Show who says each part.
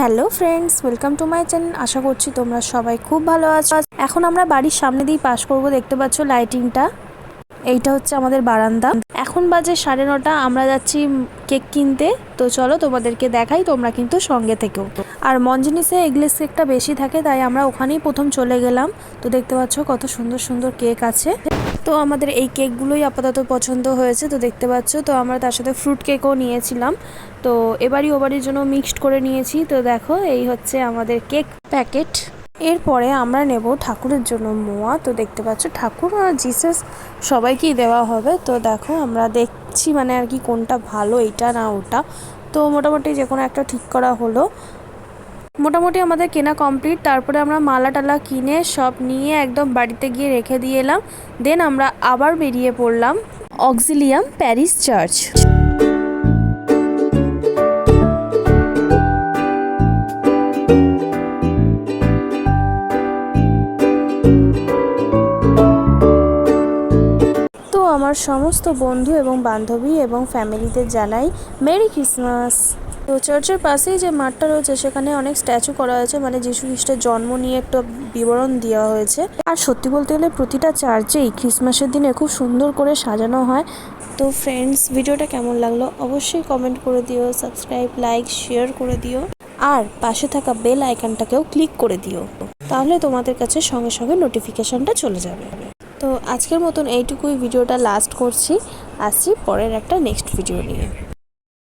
Speaker 1: Hello friends, welcome to my channel. আশা করছি তোমরা সবাই খুব ভালো আছো। এখন আমরা বাড়ির সামনে দিয়ে পাস করব, দেখতে পাচ্ছ লাইটিংটা এইটা হচ্ছে আমাদের বারান্দা। এখন বাজে সাড়ে নটা, আমরা যাচ্ছি কেক কিনতে। তো চলো তোমাদেরকে দেখাই, তোমরা কিন্তু সঙ্গে থেকেও। আর মঞ্জিনিসে এগলেস কেকটা বেশি থাকে, তাই আমরা ওখানেই প্রথম চলে গেলাম। তো দেখতে পাচ্ছ কত সুন্দর সুন্দর কেক আছে। তো আমাদের এই কেকগুলোই আপাতত পছন্দ হয়েছে, তো দেখতে পাচ্ছ। তো আমরা তার সাথে ফ্রুট কেকও নিয়েছিলাম। তো এবারই ওবারের জন্য মিক্সড করে নিয়েছি। তো দেখো, এই হচ্ছে আমাদের কেক প্যাকেট এরপরে আমরা নেব ঠাকুরের জন্য মোয়া। তো দেখতে পাচ্ছ, ঠাকুর আর জিসাস সবাইকেই দেওয়া হবে। তো দেখো, আমরা দেখছি মানে আর কি কোনটা ভালো এটা না ওটা। তো মোটামুটি যে কোনো একটা ঠিক করা হলো। মোটামুটি আমাদের কেনা কমপ্লিট। তারপরে আমরা মালা টালা কিনে সব নিয়ে একদম বাড়িতে গিয়ে রেখে দিয়ে এলাম। দেন আমরা আবার বেরিয়ে পড়লাম অক্সিলিয়াম প্যারিস চার্চ। আমার সমস্ত বন্ধু এবং বান্ধবী এবং ফ্যামিলিদের জানাই মেরি ক্রিসমাস। তো চার্চের পাশেই যে মাঠটা রয়েছে, সেখানে অনেক স্ট্যাচু করা হয়েছে। মানে যিশু খ্রিস্টের জন্ম নিয়ে একটা বিবরণ দেওয়া হয়েছে। আর সত্যি বলতে গেলে প্রতিটা চার্চেই ক্রিসমাসের দিনে খুব সুন্দর করে সাজানো হয়। তো ফ্রেন্ডস ভিডিওটা কেমন লাগল অবশ্যই কমেন্ট করে দিও সাবস্ক্রাইব লাইক শেয়ার করে দিও। আর পাশে থাকা বেল আইকনটাকেও ক্লিক করে দিও। তাহলে তোমাদের কাছে সঙ্গে সঙ্গে নোটিফিকেশনটা চলে যাবে। তো আজকের মতন এইটুকুই ভিডিওটা লাস্ট করছি। আসছি পরের একটা নেক্সট ভিডিও নিয়ে।